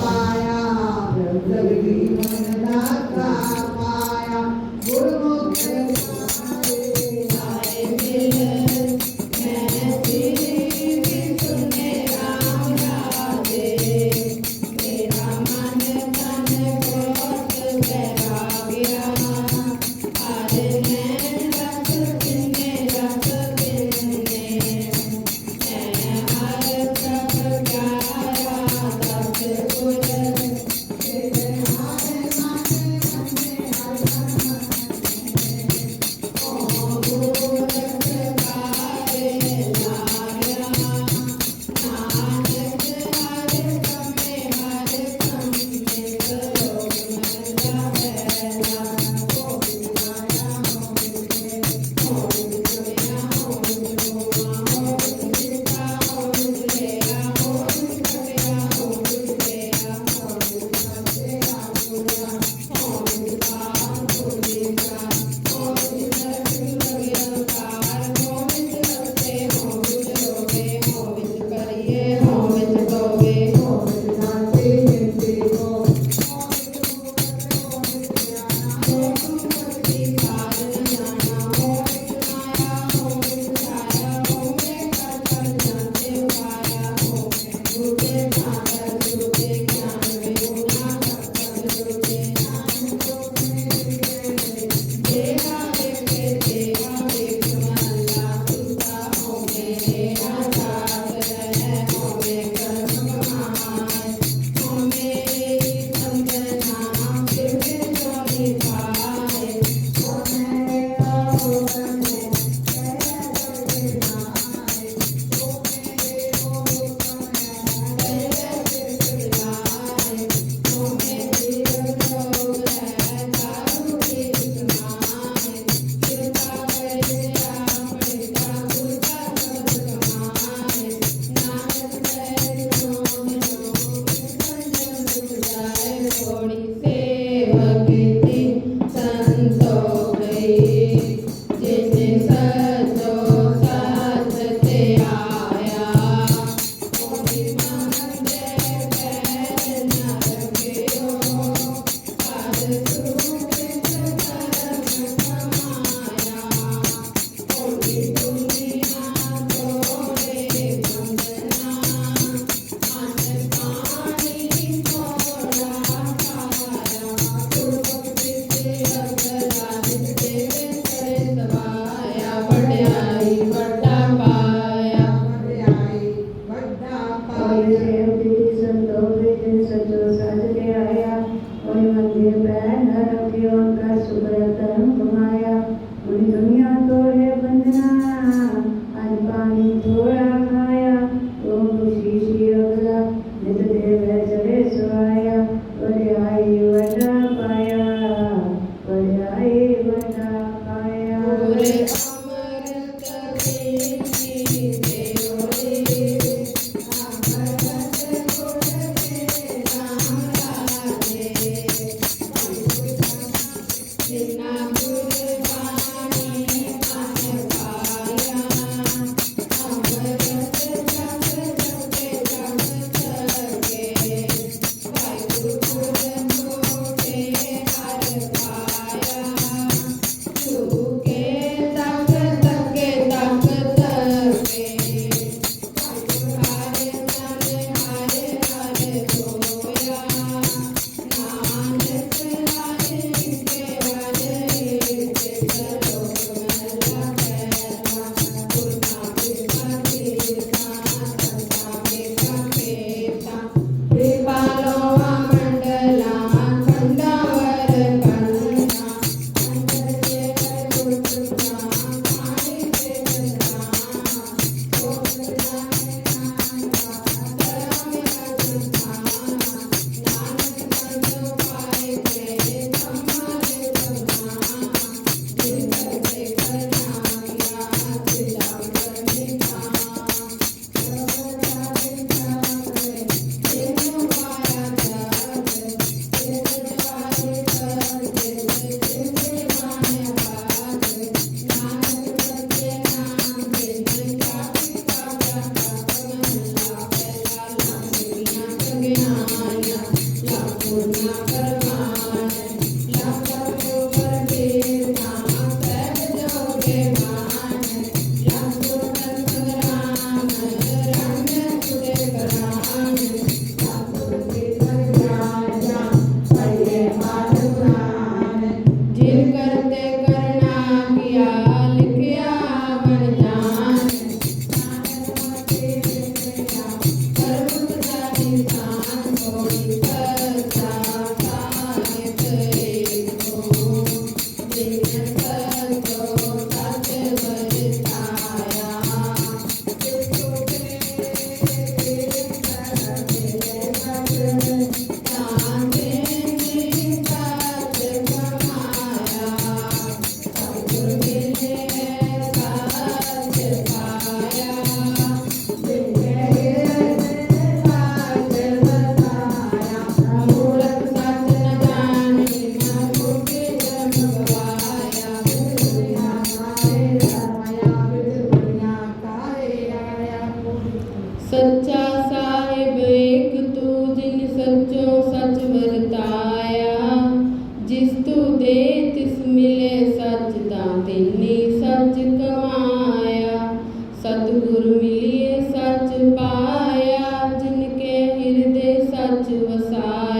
ਪਾਇਆ ਜਗਦੀ शुभ्रता ਸੱਚਾ ਸਾਹਿਬ ਏਕ ਤੂੰ ਜਿਨ ਸੱਚੋ ਸੱਚ ਵਰਤਾਇਆ। ਜਿਸ ਤੂੰ ਦੇ ਤਿਸ ਮਿਲੇ ਸੱਚ ਦਾ ਤੈਨੇ ਸੱਚ ਕਮਾਇਆ। ਸਤਗੁਰ ਮਿਲਿਏ ਸੱਚ ਪਾਇਆ, ਜਿਨ ਕੇ ਹਿਰਦੇ ਸੱਚ ਵਸਾਇਆ।